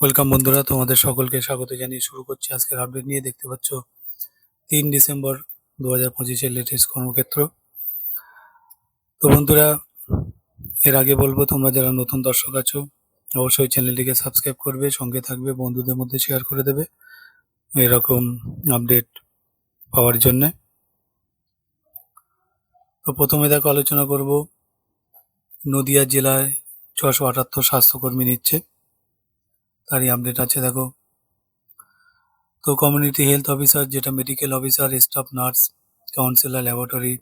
Welcome বন্ধুরা, তোমাদের সকলকে স্বাগত জানিয়ে শুরু করছি আজকের আপডেট নিয়ে। দেখতে পাচ্ছ, তিন ডিসেম্বর দু হাজার পঁচিশের লেটেস্ট কর্মক্ষেত্র। তো বন্ধুরা, এর আগে বলব, তোমরা যারা নতুন দর্শক আছো, অবশ্যই চ্যানেলটিকে সাবস্ক্রাইব করবে, সঙ্গে থাকবে, বন্ধুদের মধ্যে শেয়ার করে দেবে এরকম আপডেট পাওয়ার জন্যে। তো প্রথমে দেখো, আলোচনা করব, নদিয়া জেলায় ছশো আটাত্তর স্বাস্থ্যকর্মী নিচ্ছে। তারই আপডেট আছে, দেখো। তো কমিউনিটি হেলথ অফিসার যেটা medical officer staff nurse counsellor laboratory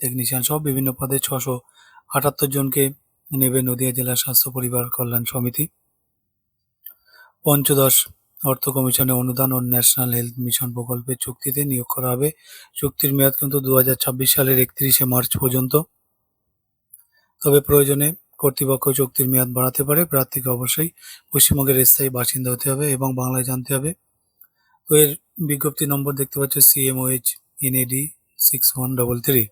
technician সব বিভিন্ন পদে ছশো আটাত্তর জনকে নেবে নদিয়া জেলা স্বাস্থ্য পরিবার কল্যাণ সমিতি। পঞ্চদশ অর্থ কমিশনের অনুদান ও ন্যাশনাল হেলথ মিশন প্রকল্পের চুক্তিতে নিয়োগ করা হবে। চুক্তির মেয়াদ কিন্তু দু হাজার ছাব্বিশ সালের একত্রিশে মার্চ পর্যন্ত। তবে প্রয়োজনে কর্তৃপক্ষ চুক্তির মেয়াদ বাড়াতে পারে। প্রার্থীকে অবশ্যই পশ্চিমবঙ্গের স্থায়ী বাসিন্দা হতে হবে এবং বাংলায় জানতে হবে। তো এর বিজ্ঞপ্তি নম্বর দেখতে পাচ্ছ CMOH NAD six one double three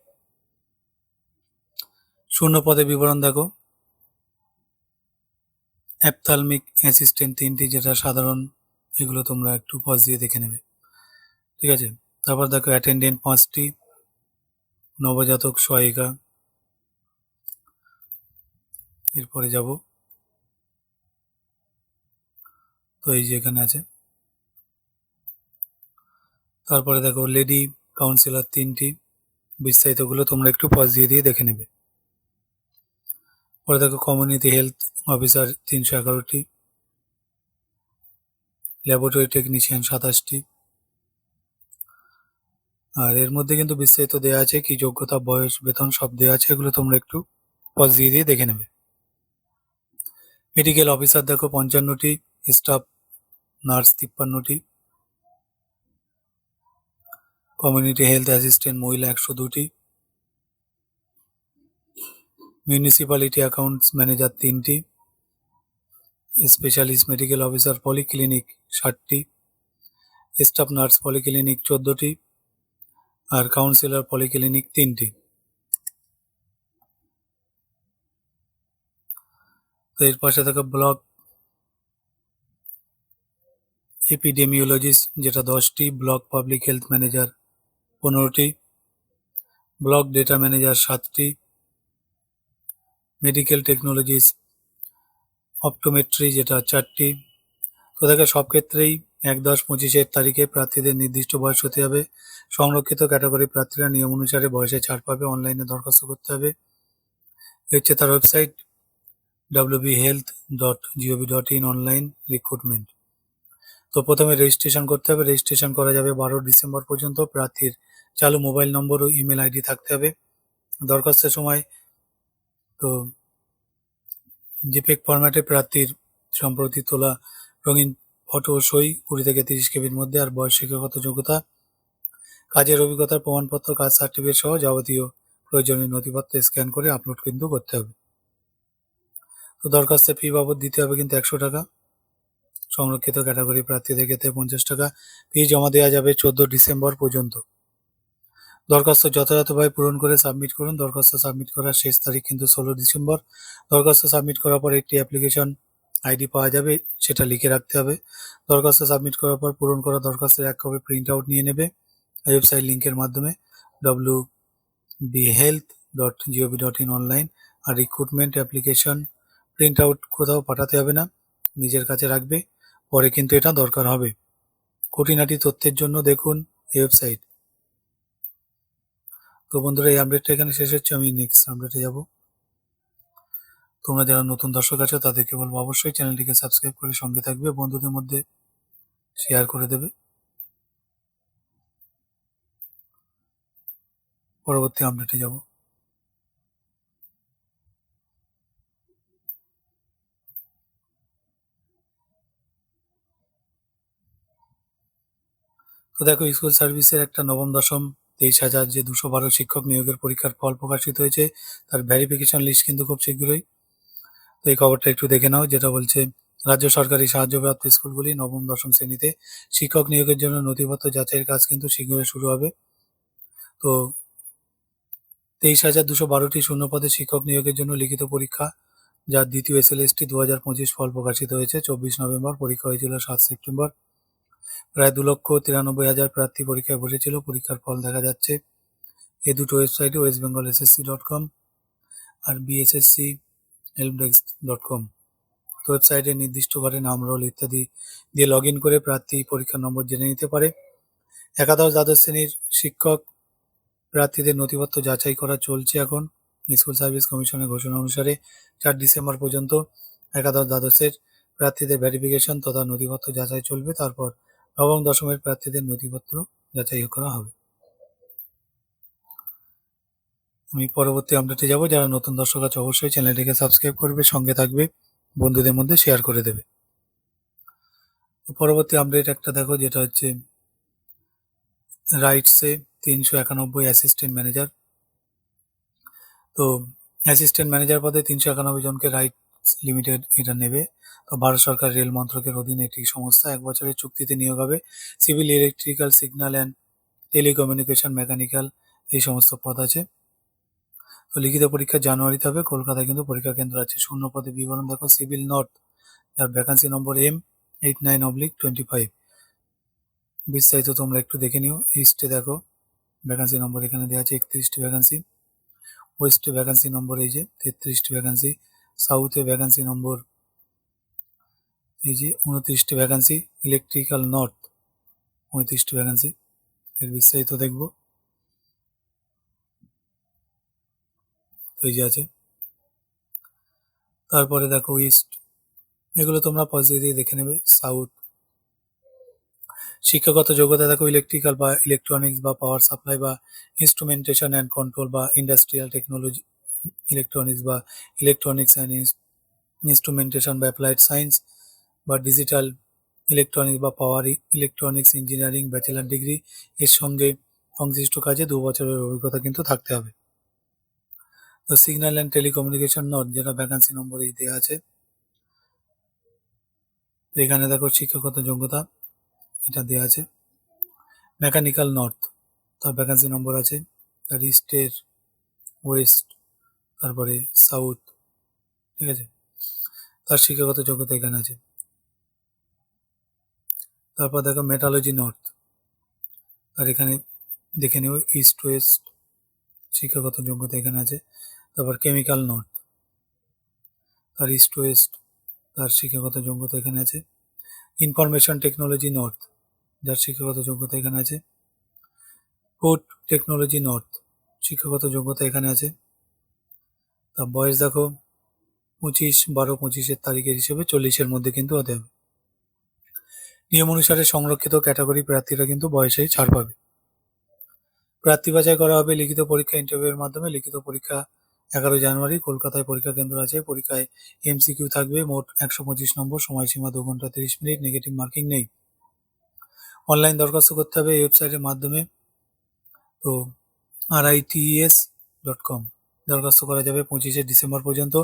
শূন্য পদে বিবরণ দেখো। অ্যাপথালমিক অ্যাসিস্ট্যান্ট তিনটি যেটা সাধারণ, এগুলো তোমরা একটু পজ দিয়ে দেখে নেবে। ঠিক আছে? তারপর দেখো অ্যাটেন্ডেন্ট পাঁচটি, নবজাতক সহায়িকা এরপরে যাব। তো এই যে এখানে আছে। তারপরে দেখো লেডি কাউন্সিলর তিনটি। বিস্তারিতগুলো তোমরা একটু পজ দিয়ে দিয়ে দেখে নেবে। পরে দেখো কমিউনিটি হেলথ অফিসার তিনশো এগারোটি। ল্যাবরেটরি টেকনিশিয়ান সাতাশটি। আর এর মধ্যে কিন্তু বিস্তারিত দেওয়া আছে কি যোগ্যতা, বয়স, বেতন সব দেওয়া আছে, এগুলো তোমরা একটু পজ দিয়ে দিয়ে দেখে নেবে। মেডিকেল অফিসার দেখো, পঞ্চান্নটি, স্টাফ নার্স তিপ্পান্নটি। কমিউনিটি হেলথ অ্যাসিস্ট্যান্ট মহিলা একশো দুটি। মিউনিসিপ্যালিটি অ্যাকাউন্টস ম্যানেজার তিনটি। স্পেশালিস্ট মেডিকেল অফিসার পলিক্লিনিক ষাটটি। স্টাফ নার্স পলিক্লিনিক চোদ্দোটি। আর কাউন্সিলর পলিক্লিনিক তিনটি। তো এর পাশে থাকা ব্লক এপিডেমিওলজিস্ট, যেটা দশটি, ব্লক পাবলিক হেলথ ম্যানেজার পনেরোটি, ব্লক ডেটা ম্যানেজার সাতটি, মেডিকেল টেকনোলজিস অপটোমেট্রি, যেটা চারটি। তো দেখো, সব ক্ষেত্রেই এক দশ পঁচিশের তারিখে প্রার্থীদের নির্দিষ্ট বয়স হতে হবে। সংরক্ষিত ক্যাটাগরি প্রার্থীরা নিয়ম অনুসারে বয়সে ছাড় পাবে, অনলাইনে দরখাস্ত করতে হবে। হচ্ছে তার ওয়েবসাইট ইন অনলাইন রিক্রুটমেন্ট তো প্রথমে রেজিস্ট্রেশন করতে হবে। রেজিস্ট্রেশন করা যাবে বারো ডিসেম্বর পর্যন্ত। প্রার্থীর চালু মোবাইল নম্বর ও ইমেল আইডি থাকতে হবে। দরখাস্তের সময় তো জিপেক ফরম্যাটে প্রার্থীর সম্প্রতি তোলা রঙিন ফটো সই কুড়ি থেকে তিরিশ কেবির মধ্যে আর বয়স শিক্ষাগত যোগ্যতা, কাজের অভিজ্ঞতার প্রমাণপত্র, কাজ সার্টিফিকেট সহ যাবতীয় প্রয়োজনীয় নথিপত্র স্ক্যান করে আপলোড কিন্তু করতে হবে। তো দরখাস্তের ফি বাবদ দিতে হবে কিন্তু একশো টাকা। সংরক্ষিত ক্যাটাগরি প্রার্থীদের ক্ষেত্রে পঞ্চাশ টাকা। ফি জমা দেওয়া যাবে চোদ্দ ডিসেম্বর পর্যন্ত। দরখাস্ত যথাযথভাবে পূরণ করে সাবমিট করুন। দরখাস্ত সাবমিট করার শেষ তারিখ কিন্তু ষোলো ডিসেম্বর। দরখাস্ত সাবমিট করার পর একটি অ্যাপ্লিকেশন আইডি পাওয়া যাবে, সেটা লিখে রাখতে হবে। দরখাস্ত সাবমিট করার পর পূরণ করা দরখাস্তের এক কপি প্রিন্ট আউট নিয়ে নেবে ওয়েবসাইট লিঙ্কের মাধ্যমে। W B health dot GOV dot in online R recruitment application print out কোথাও পাঠাতে হবে না, নিজের কাছে রাখবে, পরে কিন্তু এটা দরকার হবে। খুঁটিনাটি তথ্যের জন্য দেখুন এই ওয়েবসাইট তো বন্ধুরা, এই আপডেটটা এখানে শেষ হচ্ছে, আমি নেক্সট আপডেটে যাব। তোমরা যারা নতুন দর্শক আছো, তাদেরকে বলব অবশ্যই চ্যানেলটিকে সাবস্ক্রাইব করে সঙ্গে থাকবে, বন্ধুদের মধ্যে শেয়ার করে দেবে। পরবর্তী আপডেটে যাব। তো দেখো, স্কুল সার্ভিসের একটা নবম, দশম, তেইশ হাজার যে দুশো বারো শিক্ষক নিয়োগের পরীক্ষার ফল প্রকাশিত হয়েছে, তার ভ্যারিফিকেশন লিস্ট কিন্তু খুব শীঘ্রই। তো এই খবরটা একটু দেখে নাও, যেটা বলছে, রাজ্য সরকারি সাহায্যপ্রাপ্ত স্কুলগুলি নবম, দশম শ্রেণীতে শিক্ষক নিয়োগের জন্য নথিপত্র যাচাইয়ের কাজ কিন্তু শীঘ্রই শুরু হবে। তো তেইশ হাজার দুশো বারোটি শূন্যপদে শিক্ষক নিয়োগের জন্য লিখিত পরীক্ষা, যার দ্বিতীয় এস এল এসএলএসটি দু হাজার পঁচিশ ফল প্রকাশিত হয়েছে, চব্বিশ নভেম্বর পরীক্ষা হয়েছিল সাত সেপ্টেম্বর। প্রায় দু লক্ষ তিরানব্বই হাজার প্রার্থী পরীক্ষায় বসেছিল। পরীক্ষার ফল দেখা যাচ্ছে। এ দুটো ওয়েবসাইটে West Bengal SSC dot com আর বিএসএসসি হেল্পডেস্ক ডট কম। ওয়েবসাইটে নির্দিষ্ট ঘরে নাম, রোল ইত্যাদি দিয়ে লগ ইন করে প্রার্থী পরীক্ষার নম্বর জেনে নিতে পারে। একাদশ দ্বাদশ শ্রেণির শিক্ষক প্রার্থীদের নথিপত্র যাচাই করা চলছে এখন। স্কুল সার্ভিস কমিশনের ঘোষণা অনুসারে চার ডিসেম্বর পর্যন্ত একাদশ দ্বাদশের প্রার্থীদের ভেরিফিকেশন তথা নথিপত্র যাচাই চলবে। তারপর নবম দশমের প্রার্থীদের নথিপত্র যাচাই করা হবে। আমি পরবর্তী আপডেটে যাব। যারা নতুন দর্শক আছে, অবশ্যই চ্যানেলটিকে সাবস্ক্রাইব করবে, সঙ্গে থাকবে, বন্ধুদের মধ্যে শেয়ার করে দেবে। পরবর্তী আপডেট একটা দেখো, যেটা হচ্ছে রাইটসে তিনশো একানব্বই অ্যাসিস্ট্যান্ট ম্যানেজার তো অ্যাসিস্ট্যান্ট ম্যানেজার পদে তিনশো একানব্বই জনকে রাইটস লিমিটেড এটা নেবে। তো ভারত সরকার রেল মন্ত্রকের অধীনে একটি সংস্থা এক বছরের চুক্তিতে নিয়োগ হবে। Civil electrical signal and telecommunication mechanical এই সমস্ত পদ আছে। তো লিখিত পরীক্ষা জানুয়ারিতে হবে। কলকাতায় কিন্তু পরীক্ষা কেন্দ্র আছে। শূন্য পদে বিবরণ দেখো। সিভিল নর্থ, যার vacancy number M eight nine oblique twenty five বিস্তারিত তোমরা একটু দেখে নিও। ইস্টে দেখো ভ্যাকান্সি নম্বর এখানে দেওয়া আছে একত্রিশটি ভ্যাকান্সি ওয়েস্টে ভ্যাকান্সি নম্বর এই যে তেত্রিশটি ভ্যাকান্সি সাউথে ভ্যাকান্সি নম্বর এই যে উনত্রিশটি ভ্যাকান্সি ইলেকট্রিক্যাল নর্থ পঁয়ত্রিশটি ভ্যাকান্সি এর বিস্তারিত দেখব। এই যে আছে। তারপরে দেখো ইস্ট এগুলো তোমরা পজিটিভ দিয়ে দেখে নেবে সাউথ শিক্ষাগত যোগ্যতা দেখো ইলেকট্রিক্যাল বা ইলেকট্রনিক্স বা পাওয়ার সাপ্লাই বা ইনস্ট্রুমেন্টেশন অ্যান্ড কন্ট্রোল বা ইন্ডাস্ট্রিয়াল টেকনোলজি ইলেকট্রনিক্স বা ইলেকট্রনিক্স অ্যান্ড ইনস্ট্রুমেন্টেশন বা অ্যাপ্লাইড সায়েন্স বা ডিজিটাল ইলেকট্রনিক্স বা power electronics engineering bachelor degree এর সঙ্গে সংশ্লিষ্ট কাজে দু বছরের অভিজ্ঞতা কিন্তু থাকতে হবে। তো সিগন্যাল অ্যান্ড টেলিকমিউনিকেশন নট যেটা ভ্যাকান্সি নম্বর দেওয়া আছে। এখানে দেখো শিক্ষাগত যোগ্যতা এটা দেওয়া আছে। মেকানিক্যাল নর্থ তার ভ্যাকান্সি নম্বর আছে। তার ইস্টের ওয়েস্ট তারপরে সাউথ, ঠিক আছে? তার শিক্ষাগত যোগ্যতা এখানে আছে। তারপর দেখো মেটালজি নর্থ আর এখানে দেখে নিও ইস্ট ওয়েস্ট শিক্ষাগত যোগ্যতা এখানে আছে। তারপর কেমিক্যাল নর্থ তার ইস্ট ওয়েস্ট তার শিক্ষাগত যোগ্যতা এখানে আছে। ইনফরমেশন টেকনোলজি নর্থ যার শিক্ষাগত যোগ্যতা এখানে আছে। ফুড টেকনোলজি নর্থ শিক্ষাগত যোগ্যতা এখানে আছে। তা বয়স দেখো পঁচিশ, বারো, পঁচিশের তারিখের হিসেবে চল্লিশের মধ্যে কিন্তু হতে হবে। নিয়ম অনুসারে সংরক্ষিত ক্যাটাগরি প্রার্থীরা কিন্তু বয়সেই ছাড় পাবে। প্রার্থী বাছাই করা হবে লিখিত পরীক্ষা ইন্টারভিউয়ের মাধ্যমে। লিখিত পরীক্ষা এগারো জানুয়ারি, কলকাতায় পরীক্ষা কেন্দ্র আছে। পরীক্ষায় এমসিকিউ থাকবে, মোট একশো পঁচিশ নম্বর, সময়সীমা দু ঘণ্টা তিরিশ মিনিট নেগেটিভ মার্কিং নেই। অনলাইন দরখাস্ত করতে হবে ওয়েবসাইটের মাধ্যমে। তো আর আইটিএস ডট কম দরখাস্ত করা যাবে পঁচিশে ডিসেম্বর পর্যন্ত।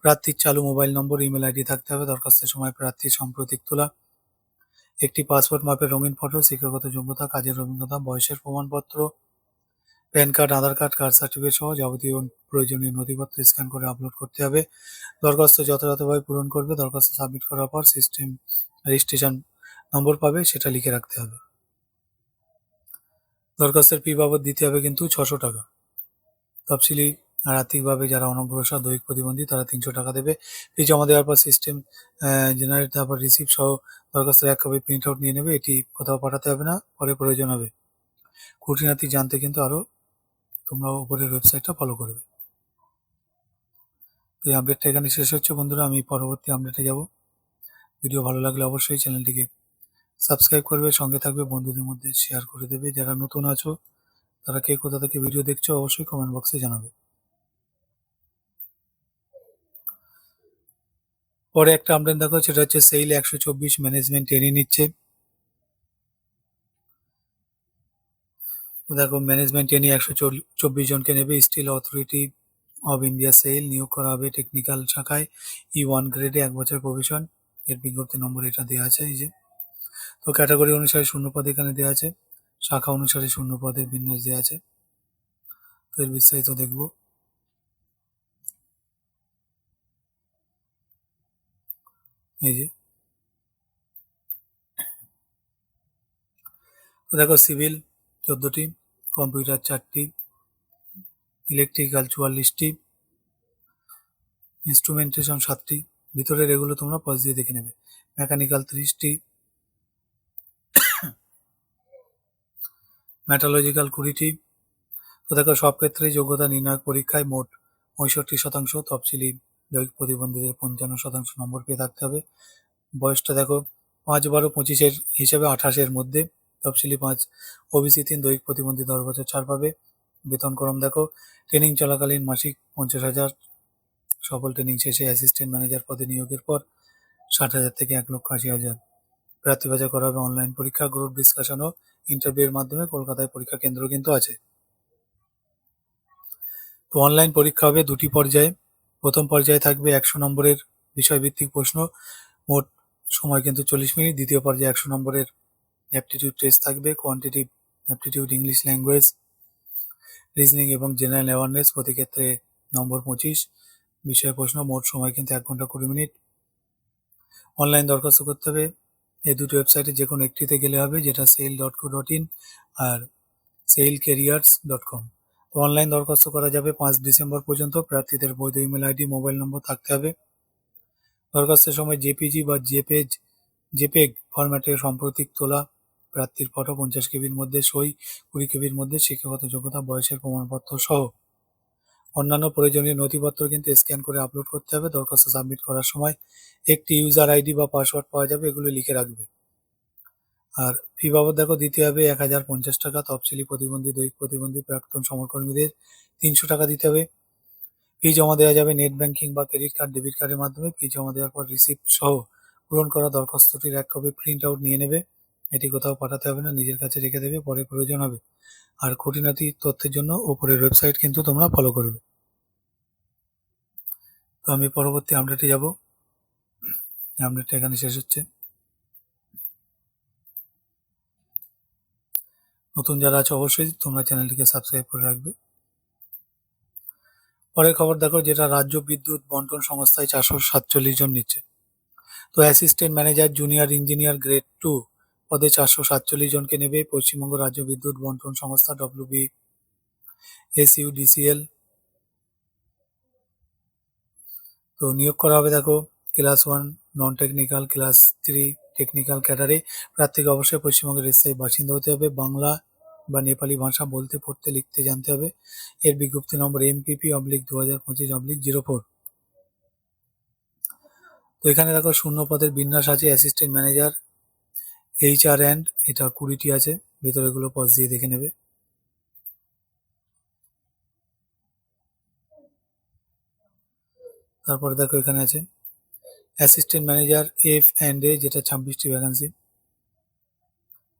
প্রার্থীর চালু মোবাইল নম্বর, ইমেল আইডি থাকতে হবে। দরখাস্তের সময় প্রার্থীর সাম্প্রতিক তোলা। একটি পাসপোর্ট মাপের রঙিন ফটো, শিক্ষাগত যোগ্যতা, কাজের অভিজ্ঞতা, বয়সের প্রমাণপত্র, PAN card, Aadhaar card card certificate সহ যাবতীয় প্রয়োজনীয় নথিপত্র স্ক্যান করে আপলোড করতে হবে। দরখাস্ত যথাযথভাবে পূরণ করবে। দরখাস্ত সাবমিট করার পর সিস্টেম রেজিস্ট্রেশন নম্বর পাবে, সেটা লিখে রাখতে হবে। দরখাস্তের ফি বাবদ দিতে হবে কিন্তু ছশো টাকা। তফসিলি আর আর্থিকভাবে যারা অনগ্রসর দৈহিক প্রতিবন্ধী, তারা তিনশো টাকা দেবে। ফি জমা দেওয়ার পর সিস্টেম জেনারেট তারপর রিসিভ সহ দরখাস্তের এক কপি প্রিন্ট আউট নিয়ে নেবে। এটি কোথাও পাঠাতে হবে না, পরে প্রয়োজন হবে। খুঁটিনাটি জানতে কিন্তু আরও তোমরা উপরের ওয়েবসাইটটা ফলো করবে। এই আপডেটটা এখানে শেষ হচ্ছে বন্ধুরা, আমি পরবর্তী আপডেটে যাব। ভিডিও ভালো লাগলে অবশ্যই চ্যানেলটিকে সাবস্ক্রাইব করবে, সঙ্গে থাকবে বন্ধুদের মধ্যে শেয়ার করে দেবে। যারা নতুন আছো, তারা কে কোথা থেকে ভিডিও দেখছ, অবশ্যই কমেন্ট বক্সে জানাবে। পরে একটা আপডেট দেখো সেটা হচ্ছে সেইল একশো চব্বিশ ম্যানেজমেন্ট টেনে নিচ্ছে। দেখো ম্যানেজমেন্ট টেনে একশো চব্বিশ জনকে নেবে। Steel authority of India SAIL নিয়োগ করা হবে টেকনিক্যাল শাখায়। ই ওয়ান গ্রেডে এক বছর প্রভিশন এর বিজ্ঞপ্তি নম্বর এটা দেওয়া আছে, এই যে। তো ক্যাটাগরি অনুসারে শূন্য পদ এখানে দেওয়া আছে। শাখা অনুসারে শূন্য পদের বিন্যাস দেওয়া আছে। তো এর বিস্তারিত দেখব। এই যে। দেখো সিভিল চোদ্দোটি, কম্পিউটার চারটি, ইলেকট্রিক্যাল চুয়াল্লিশটি, ইনস্ট্রুমেন্টেশন সাতটি, ভিতরের এগুলো তোমরা পজ দিয়ে দেখে নেবে। মেকানিক্যাল তিরিশটি, মেটালজিক্যাল কুড়িটি। তো দেখো সব ক্ষেত্রেই যোগ্যতা নির্ণায়ক পরীক্ষায় মোট পঁয়ষট্টি শতাংশ তফসিলি দৈহিক প্রতিবন্ধীদের পঞ্চান্ন শতাংশ নম্বর পেয়ে থাকতে হবে। বয়সটা দেখো পাঁচ বারো পঁচিশের হিসেবে আঠাশের মধ্যে। তফসিলি পাঁচ, ওবিসি তিন, দৈহিক প্রতিবন্ধী দশ বছর ছাড় পাবে। বেতন করম দেখো, ট্রেনিং চলাকালীন মাসিক পঞ্চাশ হাজার। সফল ট্রেনিং শেষে অ্যাসিস্ট্যান্ট ম্যানেজার পদে নিয়োগের পর ষাট হাজার থেকে এক লক্ষ আশি হাজার। প্রার্থী বাজার করা হবে অনলাইন পরীক্ষা, গ্রুপ ডিসকাশন ও ইন্টারভিউয়ের মাধ্যমে। কলকাতায় পরীক্ষা কেন্দ্র কিন্তু আছে। তো অনলাইন পরীক্ষা হবে দুটি পর্যায়ে। প্রথম পর্যায়ে থাকবে একশো নম্বরের বিষয়ভিত্তিক প্রশ্ন। মোট সময় কিন্তু চল্লিশ মিনিট। দ্বিতীয় পর্যায়ে একশো নম্বরের অ্যাপটিটিউড টেস্ট থাকবে। Quantitative aptitude English language reasoning এবং জেনারেল অ্যাওয়ারনেস প্রতি ক্ষেত্রে নম্বর পঁচিশ। বিষয় প্রশ্ন, মোট সময় কিন্তু এক ঘণ্টা কুড়ি মিনিট। অনলাইন দরখাস্ত করতে হবে। এই দুটো ওয়েবসাইটে যে কোনো একটিতে গেলে হবে, যেটা SAIL dot co dot in R SAIL careers dot com তো অনলাইন দরখাস্ত করা যাবে পাঁচ ডিসেম্বর পর্যন্ত। প্রার্থীদের বৈধ ইমেল আইডি, মোবাইল নম্বর থাকতে হবে। দরখাস্তের সময় জেপিজি বা জেপেজ, জেপেগ ফরম্যাটে সাম্প্রতিক তোলা প্রার্থীর ফটো পঞ্চাশ কেবির মধ্যে, সই কুড়ি কেবির মধ্যে, শিক্ষাগত যোগ্যতা, বয়সের প্রমাণপত্র সহ। অন্যান্য প্রয়োজনীয় নথিপত্র কিন্তু স্ক্যান করে আপলোড করতে হবে। দরখাস্ত সাবমিট করার সময় একটি ইউজার আইডি বা পাসওয়ার্ড পাওয়া যাবে, এগুলো লিখে রাখবে। আর ফি বাবদ দেখো দিতে হবে এক হাজার পঞ্চাশ টাকা, তফসিলি প্রতিবন্ধী, দৈহিক প্রতিবন্ধী, প্রাক্তন সমরকর্মীদের তিনশো টাকা দিতে হবে। ফি জমা দেওয়া যাবে নেট ব্যাংকিং বা ক্রেডিট কার্ড ডেবিট কার্ডের মাধ্যমে। ফি জমা দেওয়ার পর রিসিপ্ট সহ পূরণ করা দরখাস্তটির এক কপি প্রিন্ট আউট নিয়ে নেবে। এটি কোথাও পাঠাতে হবে না, নিজের কাছে রেখে দেবে, পরে প্রয়োজন হবে। আর খুঁটিনাটি তথ্যের জন্য ওপরের ওয়েবসাইট কিন্তু তোমরা ফলো করবে। তো আমি পরবর্তী আপডেটে যাব। আপডেটটা এখানে শেষ হচ্ছে। নতুন যারা আছে অবশ্যই তোমরা চ্যানেলটিকে সাবস্ক্রাইব করে রাখবে। পরের খবর দেখো, যেটা রাজ্য বিদ্যুৎ বন্টন সংস্থায় চারশো সাতচল্লিশ জন নিচ্ছে। তো assistant manager junior engineer grade two পদে চারশো সাতচল্লিশ জনকে নেবে পশ্চিমবঙ্গ রাজ্য বিদ্যুৎ বন্টন সংস্থা ডব্লিউবি এসইউ ডিসিএল তো নিয়োগ করা হবে দেখো class one non technical class three technical ক্যাডারে প্রার্থীকে অবশ্যই পশ্চিমবঙ্গের স্থায়ী বাসিন্দা হতে হবে। বাংলা বা নেপালি ভাষা বলতে, পড়তে, লিখতে জানতে হবে। এর বিজ্ঞপ্তি নম্বর এমপিপি অবলিক দু হাজার পঁচিশ অবলিক জিরো ফোর তো এখানে দেখো শূন্য পদের বিন্যাস আছে assistant manager H R and এটা কুড়িটি আছে। ভেতরে গুলো পজ দিয়ে দেখে নেবে। তারপরে দেখো এখানে আছে। Assistant manager F and A, যেটা ছাব্বিশটি ভ্যাকান্সি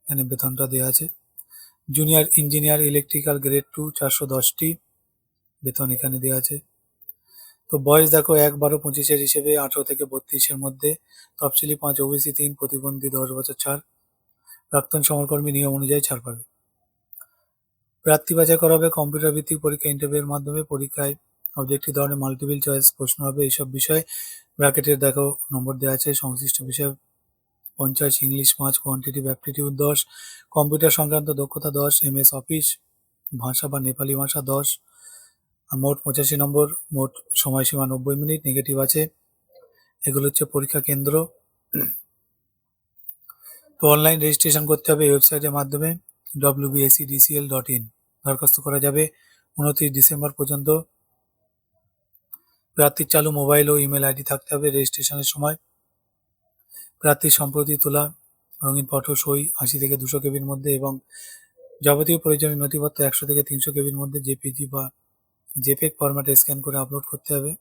এখানে বেতনটা দেওয়া আছে। Junior engineer electrical grade two চারশো দশটি বেতন এখানে দেওয়া আছে। তো বয়স দেখো এক বারো পঁচিশের হিসেবে আঠেরো থেকে বত্রিশের মধ্যে। তফসিলি পাঁচ ওবিসি তিন, প্রতিবন্ধী দশ বছর ছাড়। প্রাক্তন সমরকর্মী নিয়ম অনুযায়ী ছাড় পাবে। প্রার্থী বাছাই করা হবে কম্পিউটার ভিত্তিক পরীক্ষা ইন্টারভিউয়ের মাধ্যমে। পরীক্ষায় অবজেক্টিভ ধরনের মাল্টিপল চয়েস প্রশ্ন হবে এইসব বিষয়। ব্র্যাকেটের দেখো নম্বর দেওয়া আছে, সংশ্লিষ্ট বিষয় পঞ্চাশ ইংলিশ পাঁচ কোয়ান্টিটিভ অ্যাপটিটিউড দশ কম্পিউটার সংক্রান্ত দক্ষতা দশ এমএস অফিস ভাষা বা নেপালি ভাষা দশ, মোট পঁচাশি নম্বর, মোট সময়সীমা নব্বই মিনিট নেগেটিভ আছে। এগুলো হচ্ছে পরীক্ষা কেন্দ্র। তো অনলাইন রেজিস্ট্রেশন করতে হবে ওয়েবসাইটের মাধ্যমে ডব্লিউবিএসিডিসিএল ডট ইন দরখাস্ত করা যাবে উনত্রিশ ডিসেম্বর পর্যন্ত। প্রার্থীর চালু মোবাইল ও ইমেল আইডি থাকতে হবে রেজিস্ট্রেশনের সময়। প্রার্থীর সম্প্রতি তোলা রঙিন ফটো, সই, আশি থেকে দুশো কেবির মধ্যে এবং যাবতীয় প্রয়োজনীয় নথিপত্র একশো থেকে তিনশো কেবির মধ্যে জেপিজি বা জেপেক ফরম্যাটে স্ক্যান করে আপলোড করতে হবে।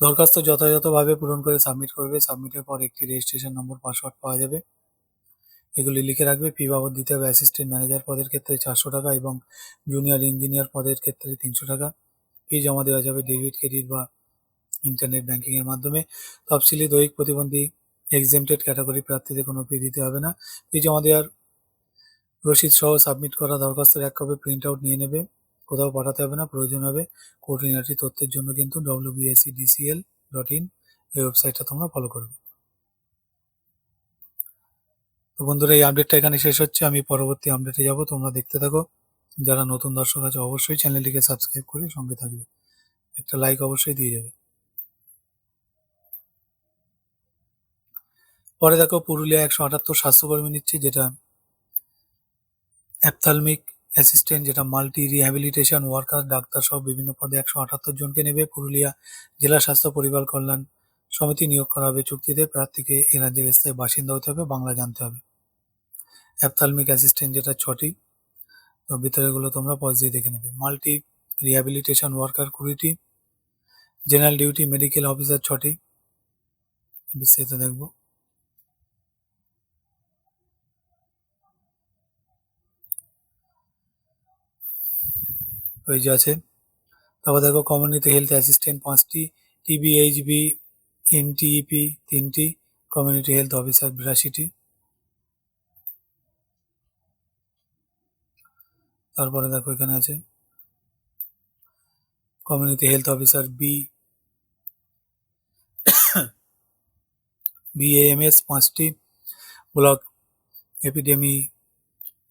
দরখাস্ত যথাযথভাবে পূরণ করে সাবমিট করবে। সাবমিটের পর একটি রেজিস্ট্রেশন নম্বর, পাসওয়ার্ড পাওয়া যাবে। এগুলি লিখে রাখবে। পি বাবদ দিতে হবে অ্যাসিস্ট্যান্ট ম্যানেজার পদের ক্ষেত্রে চারশো টাকা এবং জুনিয়র ইঞ্জিনিয়ার পদের ক্ষেত্রে তিনশো টাকা। ফি জমা দেওয়া যাবে ডেবিট ক্রেডিট বা ইন্টারনেট ব্যাংকিংয়ের মাধ্যমে। তফসিলি দৈহিক প্রতিবন্ধী এক্সেমটেড ক্যাটাগরি প্রার্থীদের কোনো ফি দিতে হবে না। ফি জমা দেওয়ার রসিদ সহ সাবমিট করা দরখাস্তের এক কপি প্রিন্ট আউট নিয়ে নেবে। কোথাও পাঠাতে হবে না, প্রয়োজন হবে কোঅর্ডিনেটরি তথ্যের জন্য কিন্তু ডব্লিউবিএসসি ডিসিএল ডট ইন এই ওয়েবসাইটটা তোমরা ফলো করবে। তো বন্ধুরা, এই আপডেটটা এখানে শেষ হচ্ছে। আমি পরবর্তী আপডেটে যাব। তোমরা দেখতে থাকো। যারা নতুন দর্শক আছে, অবশ্যই চ্যানেলটিকে সাবস্ক্রাইব করে সঙ্গে থাকবে। একটা লাইক অবশ্যই দিয়ে যাবে। পরে দেখো পুরুলিয়া একশো আটাত্তর স্বাস্থ্যকর্মী নিচ্ছে, যেটা অ্যাপথালমিক অ্যাসিস্ট্যান্ট যেটা মাল্টি রিহ্যাবিলিটেশন ওয়ার্কার ডাক্তার সহ বিভিন্ন পদে একশো আটাত্তর জনকে নেবে। পুরুলিয়া জেলা স্বাস্থ্য পরিবার কল্যাণ সমিতি নিয়োগ করা হবে চুক্তিতে। প্রার্থীকে এ রাজ্যের স্থায়ী বাসিন্দা হতে হবে, বাংলা জানতে হবে। অ্যাপথালমিক অ্যাসিস্ট্যান্ট যেটা ছটি তো ভিতরেগুলো তোমরা পজ দিয়ে দেখে নেবে। মাল্টি রিহ্যাবিলিটেশন ওয়ার্কার কুড়িটি জেনারেল ডিউটি মেডিকেল অফিসার ছটি। বিস্তারিত দেখব। যে আছে। তারপর দেখো কমিউনিটি হেলথ অ্যাসিস্ট্যান্ট পাঁচটি টিবিএইচবি এনটিইপি তিনটি কমিউনিটি হেলথ অফিসার বিরাশিটি। তারপরে দেখো এখানে আছে community health officer B BAMS পাঁচটি ব্লক এপিডেমি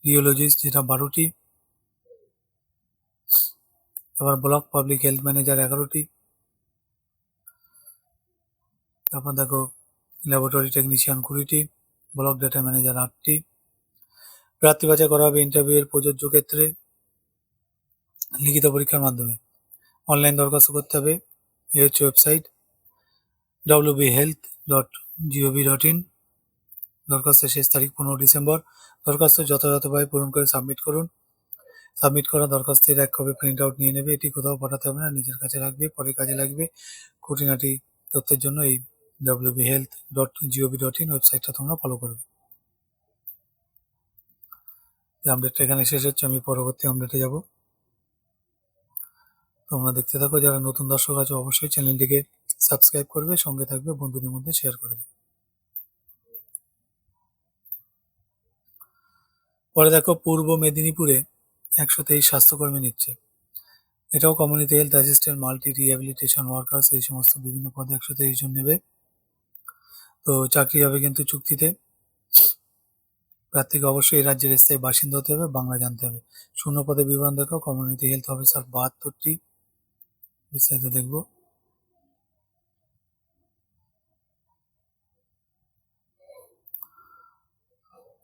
রিওলজিস্ট যেটা বারোটি। তারপর ব্লক পাবলিক হেলথ ম্যানেজার এগারোটি। তারপর দেখো ল্যাবরেটরি টেকনিশিয়ান কুড়িটি ব্লক ডেটা ম্যানেজার আটটি। প্রার্থী বাছাই করা হবে ইন্টারভিউ এর প্রযোজ্য ক্ষেত্রে লিখিত পরীক্ষার মাধ্যমে। অনলাইন দরখাস্ত করতে হবে। এই হচ্ছে website W B health dot GOV dot in দরখাস্তের শেষ তারিখ পনেরো ডিসেম্বর। দরখাস্ত যথাযথভাবে পূরণ করে সাবমিট করুন। সাবমিট করা দরখাস্তের এক কপি প্রিন্ট আউট নিয়ে নেবে। এটি কোথাও পাঠাতে হবে না, নিজের কাছে রাখবে, পরে কাজে লাগবে। খুঁটিনাটি তথ্যের জন্য এই W B health dot GOV dot in ওয়েবসাইটটা তোমরা ফলো করবে। এই আপডেটটা এখানে শেষ হচ্ছে, আমি পরবর্তী আপডেটে যাব। তোমরা দেখতে থাকো, যারা নতুন দর্শক আছে, অবশ্যই চ্যানেলটিকে সাবস্ক্রাইব করবে, সঙ্গে থাকবে, বন্ধুদের মধ্যে শেয়ার করে দেবে। পরে দেখো, পূর্ব মেদিনীপুরে একশো তেইশ স্বাস্থ্যকর্মী নিচ্ছে। এটাও community health assistant multi rehabilitation workers এই সমস্ত বিভিন্ন পদে একশো তেইশ জন নেবে। তো চাকরি হবে কিন্তু চুক্তিতে। প্রার্থীকে অবশ্যই এই রাজ্যের স্থায়ী বাসিন্দা হতে হবে, বাংলা জানতে হবে। শূন্য পদে বিবরণ দেখো কমিউনিটি হেলথ অফিসার বাহাত্তরটি। বিস্তারিত দেখব।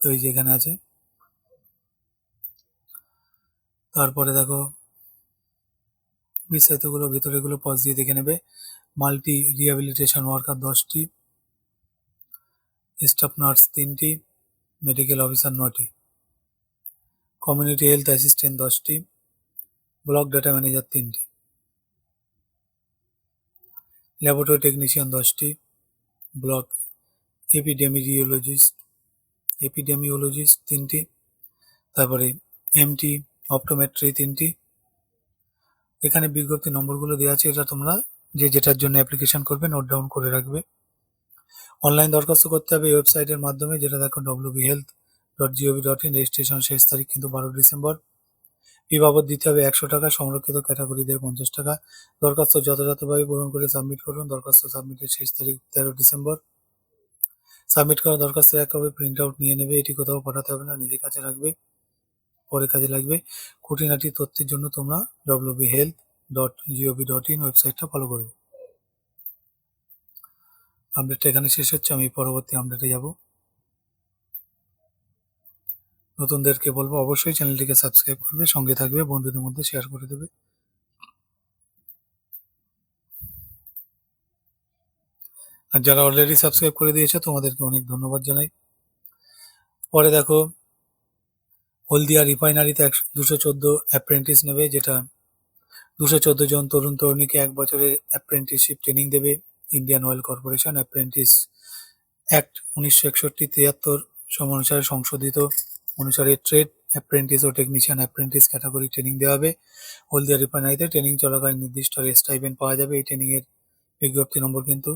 তো এই যে এখানে আছে। তারপরে দেখো, বিস্তারিতগুলো, ভিতরেগুলো পজ দিয়ে দেখে নেবে। মাল্টি রিহ্যাবিলিটেশন ওয়ার্কার দশটি স্টাফ নার্স তিনটি। মেডিকেল অফিসার নটি কমিউনিটি হেলথ অ্যাসিস্ট্যান্ট দশটি ব্লক ডাটা ম্যানেজার তিনটি। ল্যাবরেটরি টেকনিশিয়ান দশটি ব্লক এপিডেমিরিওলজিস্ট এপিডেমিওলজিস্ট তিনটি, তারপরে এমটি অপটোমেট্রি তিনটি। এখানে বিজ্ঞপ্তি নম্বরগুলো দেওয়া আছে, এটা তোমরা যে যেটার জন্য অ্যাপ্লিকেশন করবে নোট ডাউন করে রাখবে। অনলাইন দরখাস্ত করতে হবে এই ওয়েবসাইটের মাধ্যমে, যেটা দেখো W B health dot GOV dot in registration শেষ তারিখ কিন্তু বারো ডিসেম্বর। ফি বাবদ দিতে হবে একশো টাকা, সংরক্ষিত ক্যাটাগরিদের পঞ্চাশ টাকা। দরখাস্ত যথাযথভাবে পূরণ করে সাবমিট করুন। দরখাস্ত সাবমিটের শেষ তারিখ তেরো ডিসেম্বর। সাবমিট করা দরখাস্তের এক কপি প্রিন্ট আউট নিয়ে নেবে। এটি কোথাও পাঠাতে হবে না নিজের কাছে রাখবে পরে কাজে লাগবে। খুঁটিনাটি তথ্যের জন্য তোমরা W B health dot GOV dot in ওয়েবসাইটটা ফলো করবে। আপডেটটা এখানে শেষ হচ্ছে, আমি পরবর্তী আপডেটে যাব। নতুনদেরকে বলব, অবশ্যই চ্যানেলটিকে সাবস্ক্রাইব করবে, সঙ্গে থাকবে, বন্ধুদের মধ্যে শেয়ার করে দেবে। আর যারা অলরেডি সাবস্ক্রাইব করে দিয়েছে, তোমাদেরকে অনেক ধন্যবাদ জানাই। পরে দেখো, হলদিয়া রিফাইনারিতে একশো দুশো চোদ্দ অ্যাপ্রেন্টিস নেবে, যেটা দুশো চোদ্দ জন তরুণ তরুণীকে এক বছরের অ্যাপ্রেন্টিসশিপ ট্রেনিং দেবে। Indian oil corporation apprentice act উনিশশো একষট্টি তিয়াত্তর সম অনুসারে সংশোধিত অনুসারে ট্রেড অ্যাপ্রেন্টিস ও টেকনিশিয়ান অ্যাপ্রেন্টিস ক্যাটাগরি ট্রেনিং দেওয়া হবে। হলদিয়া রিফাইনারিতে ট্রেনিং চলাকালীন নির্দিষ্ট স্টাইপেন্ড পাওয়া যাবে। এই ট্রেনিংয়ের বিজ্ঞপ্তি নম্বর কিন্তু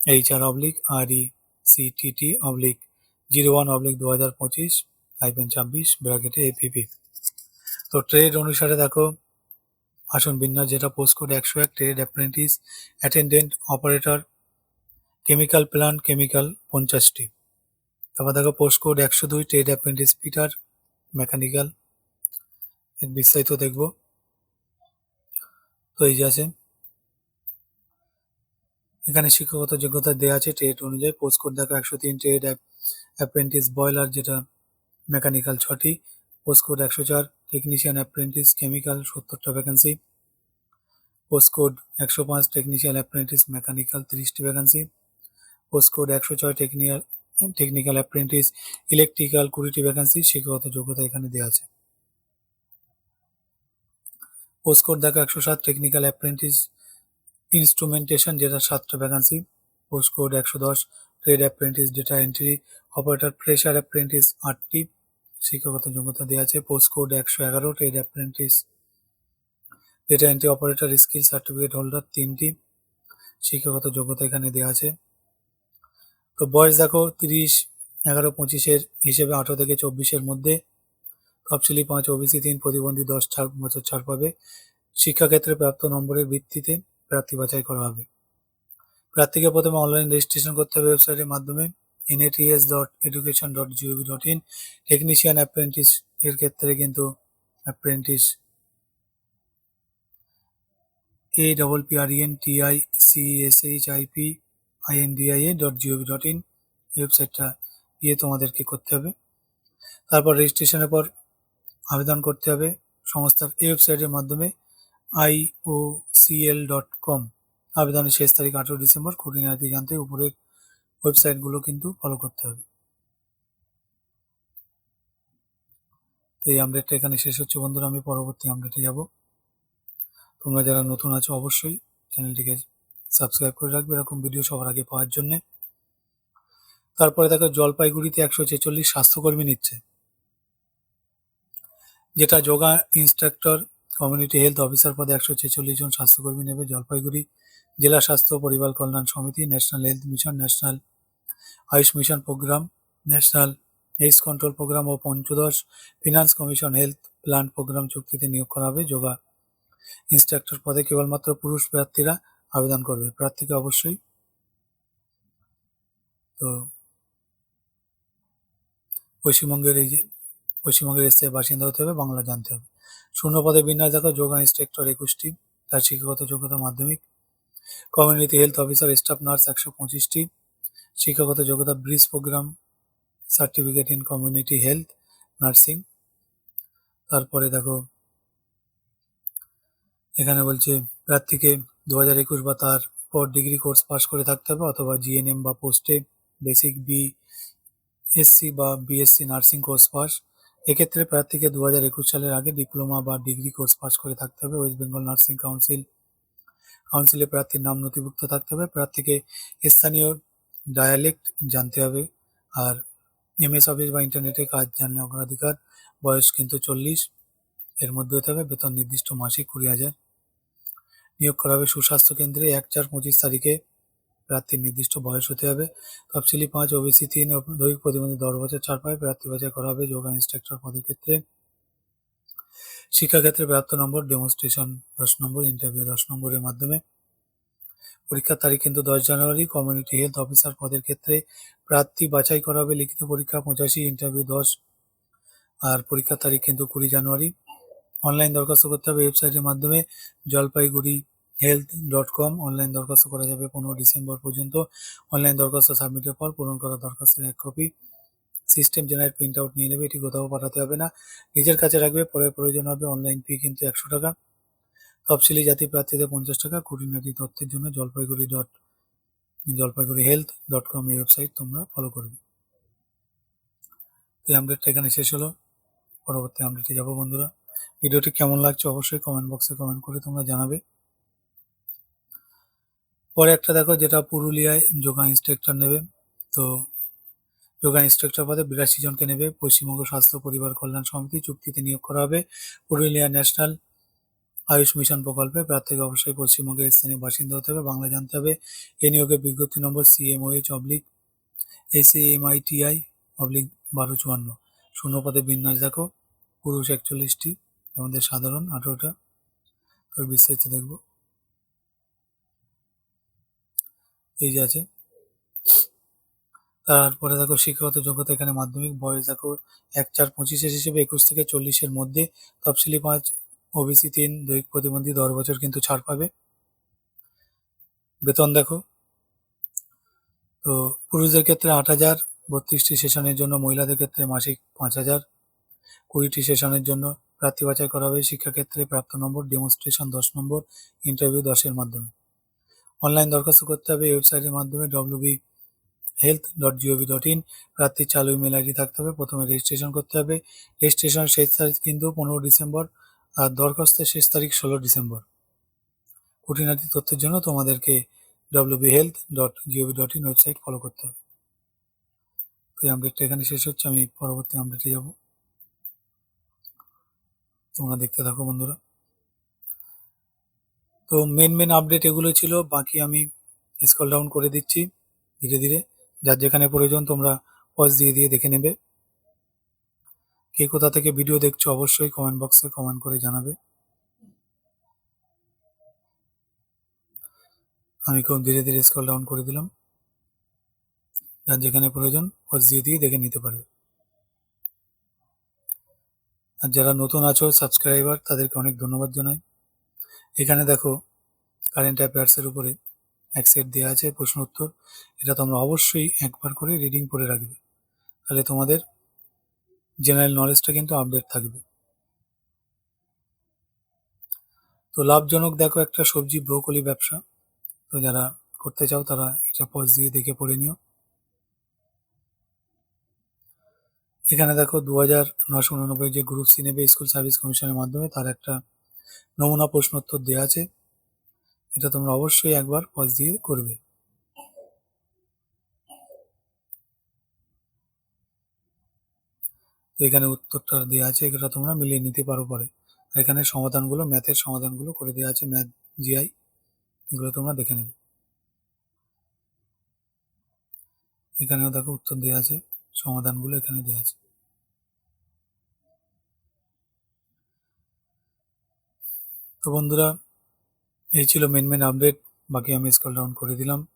H R oblique R E CTT oblique zero one oblique দু হাজার পঁচিশ আইপেন ছাব্বিশ ব্র্যাকেটে এপিপি তো ট্রেড অনুসারে দেখো আসন বিন্যাস, যেটা পোস্ট কোড একশো এক trade apprentice attendant operator chemical plant chemical পঞ্চাশটি। তারপর দেখো পোস্ট কোড একশো দুই ট্রেড অ্যাপ্রেন্টিস পিটার মেকানিক্যাল বিস্তারিত দেখব। তো এই যে আছে। এখানে শিক্ষাগত যোগ্যতা দেওয়া আছে ট্রেড অনুযায়ী। পোস্ট কোড দেখো একশো তিন ট্রেড অ্যাপ্রেন্টিস বয়লার যেটা মেকানিক্যাল ছটি। পোস্ট কোড একশো চার টেকনিশিয়ান অ্যাপ্রেন্টিস কেমিক্যাল সত্তরটা ভ্যাকান্সি পোস্ট কোড একশো পাঁচ টেকনিশিয়ান অ্যাপ্রেন্টিস মেকানিক্যাল তিরিশটি ভ্যাকান্সি পোস্ট কোড একশো ছয় টেকনিক্যাল টেকনিক্যাল অ্যাপ্রেন্টিস ইলেকট্রিক্যাল কুড়িটি ভ্যাকান্সি শিক্ষাগত যোগ্যতা এখানে দেওয়া আছে। পোস্ট কোড দেখো একশো সাত টেকনিক্যাল অ্যাপ্রেন্টিস ইনস্ট্রুমেন্টেশন যেটা সাতটা ভ্যাকান্সি পোস্ট কোড একশো দশ trade apprentice data entry operator pressure apprentice আটটি। শিক্ষাগত যোগ্যতা দেওয়া আছে পোস্ট কোড একশো এগারো trade apprentice data entry operator skill certificate holder তিনটি, শিক্ষাগত যোগ্যতা এখানে দেওয়া আছে। তো বয়স দেখো তিরিশ, এগারো, পঁচিশের হিসেবে আঠারো থেকে চব্বিশের মধ্যে। তফসিলি পাঁচ, ওবিসি তিন, প্রতিবন্ধী দশ, ছাড়, বছর ছাড় পাবে। শিক্ষাক্ষেত্রে প্রাপ্ত নম্বরের ভিত্তিতে প্রার্থী বাছাই করা হবে। প্রার্থীকে প্রথমে অনলাইন রেজিস্ট্রেশন করতে হবে ওয়েবসাইটের মাধ্যমে। NATS dot education dot GOV dot in technician apprentice এর ক্ষেত্রে কিন্তু apprentice A double P R N T I C E S H I P I N D I A dot GOV dot ওয়েবসাইটটা গিয়ে তোমাদেরকে করতে হবে। তারপর রেজিস্ট্রেশনের পর আবেদন করতে হবে সংস্থার ওয়েবসাইটের মাধ্যমে I O CL dot com আবেদনের শেষ তারিখ আঠেরো ডিসেম্বর, খুঁটিনাটি জানতে উপরের ওয়েবসাইটগুলো কিন্তু ফলো করতে হবে। তো এই আপডেটটা এখানে শেষ হচ্ছে বন্ধুরা, আমি পরবর্তী আপডেটে যাব। তোমরা যারা নতুন আছো অবশ্যই চ্যানেলটিকে সাবস্ক্রাইব করে রাখবে, এরকম ভিডিও সবার আগে পাওয়ার জন্যে। তারপরে দেখো, জলপাইগুড়িতে একশো ছেচল্লিশ স্বাস্থ্যকর্মী নিচ্ছে। যেটা yoga instructor community health officer পদে একশো ছেচল্লিশ জন স্বাস্থ্যকর্মী নেবে জলপাইগুড়ি জেলা স্বাস্থ্য পরিবার কল্যাণ সমিতি, national health mission, national AYUSH mission programme, national AIDS control programme ও পঞ্চদশ finance commission health plan programme চুক্তিতে নিয়োগ করা হবে। যোগা ইনস্ট্রাক্টর পদে কেবলমাত্র পুরুষ প্রার্থীরা আবেদন করবে। প্রার্থীকে অবশ্যই তো পশ্চিমবঙ্গের এই যে, পশ্চিমবঙ্গের স্থায়ী বাসিন্দা হতে হবে, বাংলা জানতে হবে। শূন্য পদে বিন্যাস দেখো যোগা ইনস্ট্রাক্টর একুশটি, তার শিক্ষাগত যোগ্যতা মাধ্যমিক। Community health officer staff nurse একশো পঁচিশটি। শিক্ষাগত যোগ্যতা bridge programme certificate in community health nursing তারপরে দেখো, এখানে বলছে প্রার্থীকে দু হাজার একুশ বা তার পর ডিগ্রি কোর্স পাস করে থাকতে হবে, অথবা জিএনএম বা পোস্টে বেসিক বি এসসি বা বিএসসি নার্সিং কোর্স পাস এক্ষেত্রে প্রার্থীকে দু হাজার একুশ সালের আগে ডিপ্লোমা বা ডিগ্রি কোর্স পাস করে থাকতে হবে। ওয়েস্ট বেঙ্গল নার্সিং কাউন্সিল কাউন্সিলে প্রার্থীর নাম নথিভুক্ত থাকতে হবে। প্রার্থীকে স্থানীয় ডায়ালেক্ট জানতে হবে। আর এমএস অফিস বা ইন্টারনেটে কাজ জানলে অগ্রাধিকার, বয়স কিন্তু চল্লিশ। এর মধ্যে হতে হবে বেতন নির্দিষ্ট মাসিক কুড়ি হাজার। নিয়োগ করা হবে সুস্বাস্থ্য কেন্দ্রে এক চার পঁচিশ তারিখে। প্রার্থীর নির্দিষ্ট বয়স হতে হবে। তফসিলি পাঁচ ওবিসি তিন দৈহিক প্রতিবন্ধী দশ বছর ছাড় পায় প্রার্থী বাছাই করা হবে যোগা ইনস্ট্রাক্টর পদের ক্ষেত্রে। শিক্ষাক্ষেত্রে প্রাপ্ত নম্বর ডেমনস্ট্রেশন দশ নম্বর ইন্টারভিউ দশ নম্বরের মাধ্যমে। পরীক্ষার তারিখ কিন্তু দশ জানুয়ারি কমিউনিটি হেলথ অফিসার পদের ক্ষেত্রে প্রার্থী বাছাই করা হবে, লিখিত পরীক্ষা পঁচাশি ইন্টারভিউ দশ। আর পরীক্ষার তারিখ কিন্তু কুড়ি জানুয়ারি। অনলাইন দরখাস্ত করতে হবে ওয়েবসাইটের মাধ্যমে, Jalpaiguri health dot com online দরখাস্ত করা যাবে পনেরো ডিসেম্বর পর্যন্ত। অনলাইন দরখাস্ত সাবমিটের পর পূরণ করা দরখাস্তের এক copy system generate print out নিয়ে নেবে, এটি কোথাও পাঠাতে হবে না। নিজের কাছে রাখবে, পরে প্রয়োজন হবে অনলাইন ফি কিন্তু একশো টাকা। তফসিলি জাতি প্রার্থীদের পঞ্চাশ টাকা, খুঁটিনাটি তথ্যের জন্য Jalpaiguri dot Jalpaiguri health dot com এই ওয়েবসাইট তোমরা ফলো করবে। এই আপডেটটা এখানে শেষ হলো। পরবর্তী আপডেটে যাব বন্ধুরা। ভিডিওটি কেমন লাগছে অবশ্যই কমেন্ট বক্সে কমেন্ট করে তোমরা জানাবে। পরে একটা দেখো যেটা পুরুলিয়ায় যোগা ইনস্ট্রাক্টর নেবে। তো যোগা ইনস্ট্রাক্টর পদে বিরাশি জনকে নেবে। পশ্চিমবঙ্গ স্বাস্থ্য পরিবার কল্যাণ সমিতি চুক্তিতে নিয়োগ করা হবে। পুরুলিয়া ন্যাশনাল আয়ুষ মিশন প্রকল্পে প্রার্থীকে অবশ্যই পশ্চিমবঙ্গের স্থানীয় বাসিন্দা হতে হবে, বাংলা জানতে হবে। এ নিয়োগের বিজ্ঞপ্তি number CMOH oblique S MITI oblique বারো চুয়ান্ন। শূন্য পদে বিন্যাস দেখো। পুরুষ একচল্লিশটি, আমাদের সাধারণ আঠেরোটা। তোর বিস্তারিত দেখব। এই যে আছে। তারপরে দেখো শিক্ষাগত যোগ্যতা এখানে মাধ্যমিক, বয়স দেখো এক চার পঁচিশের হিসেবে একুশ থেকে চল্লিশের মধ্যে। তফসিলি পাঁচ ওবিসি তিন, দৈহিক প্রতিবন্ধী দশ বছর কিন্তু ছাড় পাবে। বেতন দেখো। তো পুরুষদের ক্ষেত্রে আট হাজার, বত্রিশটি সেশনের জন্য, মহিলাদের ক্ষেত্রে মাসিক পাঁচ হাজার। কুড়িটি সেশনের জন্য প্রার্থী বাছাই করা হবে। শিক্ষাক্ষেত্রে প্রাপ্ত নম্বর ডেমনস্ট্রেশন দশ নম্বর ইন্টারভিউ দশের মাধ্যমে। অনলাইন দরখাস্ত করতে হবে। ওয়েবসাইটের মাধ্যমে WB health dot gov dot in প্রার্থীর চালু ইমেল আইডি থাকতে হবে। প্রথমে রেজিস্ট্রেশন করতে হবে। রেজিস্ট্রেশন শেষ তারিখ কিন্তু পনেরো ডিসেম্বর আর দরখাস্তের শেষ তারিখ ষোলো ডিসেম্বর। খুঁটিনাটি তথ্যের জন্য তোমাদেরকে WB health dot gov dot in website follow করতে হবে। তো এই আপডেটটা এখানে শেষ হচ্ছে। আমি পরবর্তী আপডেটে যাব। তোমরা দেখতে থাকো বন্ধুরা। তো মেন মেন আপডেট এগুলো ছিল। বাকি আমি স্কল ডাউন করে দিচ্ছি ধীরে ধীরে। যার যেখানে প্রয়োজন তোমরা পজ দিয়ে দিয়ে দেখে নেবে। কে কোথা থেকে ভিডিও দেখছ অবশ্যই কমেন্ট বক্সে কমেন্ট করে জানাবে। আমি খুব ধীরে ধীরে স্কল ডাউন করে দিলাম। যার যেখানে প্রয়োজন পজ দিয়ে দিয়ে দেখে নিতে পারবে। আর যারা নতুন আছো সাবস্ক্রাইবার তাদেরকে অনেক ধন্যবাদ জানাই। এখানে দেখো কারেন্ট অ্যাফেয়ার্সের উপরে এক সেট দেওয়া আছে, প্রশ্ন উত্তর। এটা তোমরা অবশ্যই একবার করে রিডিং করে রাখবে। তাহলে তোমাদের জেনারেল নলেজটা কিন্তু আপডেট থাকবে। তো লাভজনক দেখো একটা সবজি ব্রোকলি ব্যবসা। তো যারা করতে চাও তারা এটা পজ দিয়ে দেখে পড়ে নিও। এখানে দেখো দু হাজার নশো উননব্বই যে গ্রুপ সি নেবে স্কুল সার্ভিস কমিশনের মাধ্যমে তার একটা নমুনা প্রশ্নোত্তর দেওয়া আছে। এটা তোমরা অবশ্যই একবার পজ দিয়ে করবে। এখানে উত্তরটা দেওয়া আছে এটা তোমরা মিলিয়ে নিতে পারো পরে। এখানে সমাধানগুলো, ম্যাথের সমাধানগুলো করে দেওয়া আছে, ম্যাথ, জিআই, এগুলো তোমরা দেখে নেবে। এখানেও দেখো উত্তর দেওয়া আছে, সমাধানগুলো এখানে দেওয়া আছে। তো বন্ধুরা, এই ছিল মেন মেন আপডেট বাকি আমি স্কল ডাউন করে দিলাম।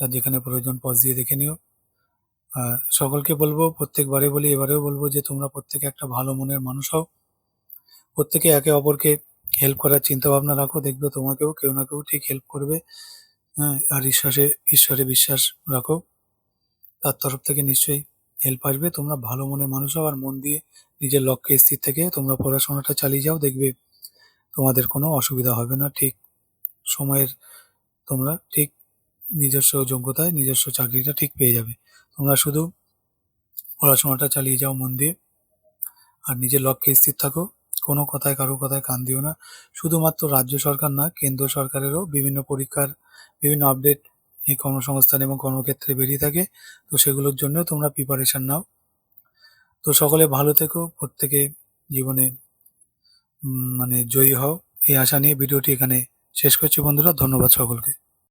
যার যেখানে প্রয়োজন পজ দিয়ে দেখে নিও। আর সকলকে বলব, প্রত্যেকবারে বলি, এবারেও বলব যে, তোমরা প্রত্যেকে একটা ভালো মনের মানুষ হও। প্রত্যেকে একে অপরকে হেল্প করার চিন্তা ভাবনা রাখো। দেখবে তোমাকেও কেউ না কেউ ঠিক হেল্প করবে। হ্যাঁ আর ঈশ্বরে ঈশ্বরে বিশ্বাস রাখো। তার তরফ থেকে নিশ্চয়ই হেল্প আসবে। তোমরা ভালো মনের মানুষ হও, আর মন দিয়ে নিজের লক্ষ্যে স্থির থেকে তোমরা পড়াশোনাটা চালিয়ে যাও। দেখবে তোমাদের কোনো অসুবিধা হবে না। ঠিক সময়ের তোমরা ঠিক নিজস্ব যোগ্যতায় নিজস্ব চাকরিটা ঠিক পেয়ে যাবে। তোমরা শুধু পড়াশোনাটা চালিয়ে যাও মন দিয়ে আর নিজের লক্ষ্যে স্থির থাকো। কোনো কথায় কারও কথায় কান দিও না। শুধুমাত্র রাজ্য সরকার না, কেন্দ্র সরকারেরও বিভিন্ন পরীক্ষার বিভিন্ন আপডেট এই কর্মসংস্থান এবং কর্মক্ষেত্রে বেরিয়ে থাকে। তো সেগুলোর জন্য তোমরা প্রিপারেশান নাও। তো সকলে ভালো থেকো। প্রত্যেকে জীবনে মানে জয়ী হও। এই আশা নিয়ে ভিডিওটি এখানে শেষ করছি বন্ধুরা। ধন্যবাদ সকলকে।